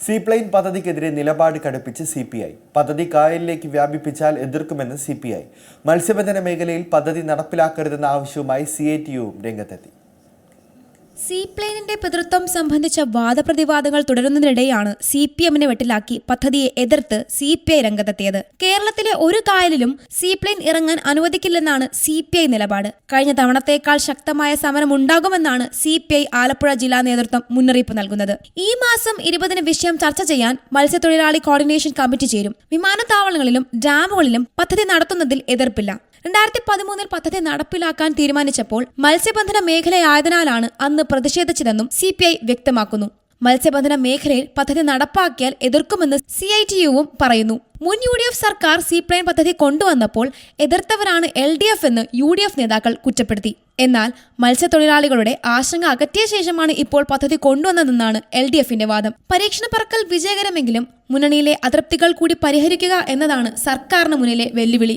Seaplane പദ്ധതിക്കെതിരെ നിലപാട് കടുപ്പിച്ച് C P I. പദ്ധതി കായലിലേക്ക് വ്യാപിപ്പിച്ചാൽ എതിർക്കുമെന്ന് സി പി ഐ. മത്സ്യബന്ധന മേഖലയിൽ പദ്ധതി നടപ്പിലാക്കരുതെന്ന ആവശ്യവുമായി സി ഐ ടി യുവും രംഗത്തെത്തി. സീപ്ലെയിനിന്റെ പിതൃത്വം സംബന്ധിച്ച വാദപ്രതിവാദങ്ങൾ തുടരുന്നതിനിടെയാണ് സി പി എമ്മിനെ വെട്ടിലാക്കി പദ്ധതിയെ എതിർത്ത് സി പി ഐ രംഗത്തെത്തിയത്. കേരളത്തിലെ ഒരു കായലിലും സീപ്ലെയിൻ ഇറങ്ങാൻ അനുവദിക്കില്ലെന്നാണ് സി പി ഐ നിലപാട്. കഴിഞ്ഞ തവണത്തേക്കാൾ ശക്തമായ സമരം ഉണ്ടാകുമെന്നാണ് സി പി ഐ ആലപ്പുഴ ജില്ലാ നേതൃത്വം മുന്നറിയിപ്പ് നൽകുന്നത്. ഈ മാസം ഇരുപതിന് വിഷയം ചർച്ച ചെയ്യാൻ മത്സ്യത്തൊഴിലാളി കോർഡിനേഷൻ കമ്മിറ്റി ചേരും. വിമാനത്താവളങ്ങളിലും ഡാമുകളിലും പദ്ധതി നടത്തുന്നതിൽ എതിർപ്പില്ല. രണ്ടായിരത്തി പതിമൂന്നിൽ പദ്ധതി നടപ്പിലാക്കാൻ തീരുമാനിച്ചപ്പോൾ മത്സ്യബന്ധന മേഖലയായതിനാലാണ് അന്ന് പ്രതിഷേധിച്ചതെന്നും സി വ്യക്തമാക്കുന്നു. മത്സ്യബന്ധന മേഖലയിൽ പദ്ധതി നടപ്പാക്കിയാൽ എതിർക്കുമെന്ന് സി ഐ ടി യുവും പറയുന്നു. മുൻ യു ഡി എഫ് സർക്കാർ സീപ്ലെയിൻ പദ്ധതി കൊണ്ടുവന്നപ്പോൾ എതിർത്തവരാണ് എൽ ഡി എഫ് എന്ന് യു ഡി എഫ് നേതാക്കൾ കുറ്റപ്പെടുത്തി. എന്നാൽ മത്സ്യത്തൊഴിലാളികളുടെ ആശങ്ക അകറ്റിയ ശേഷമാണ് ഇപ്പോൾ പദ്ധതി കൊണ്ടുവന്നതെന്നാണ് എൽ ഡി എഫിന്റെ വാദം. പരീക്ഷണ പറക്കൽ വിജയകരമെങ്കിലും മുന്നണിയിലെ അതൃപ്തികൾ കൂടി പരിഹരിക്കുക എന്നതാണ് സർക്കാരിന് മുന്നിലെ വെല്ലുവിളി.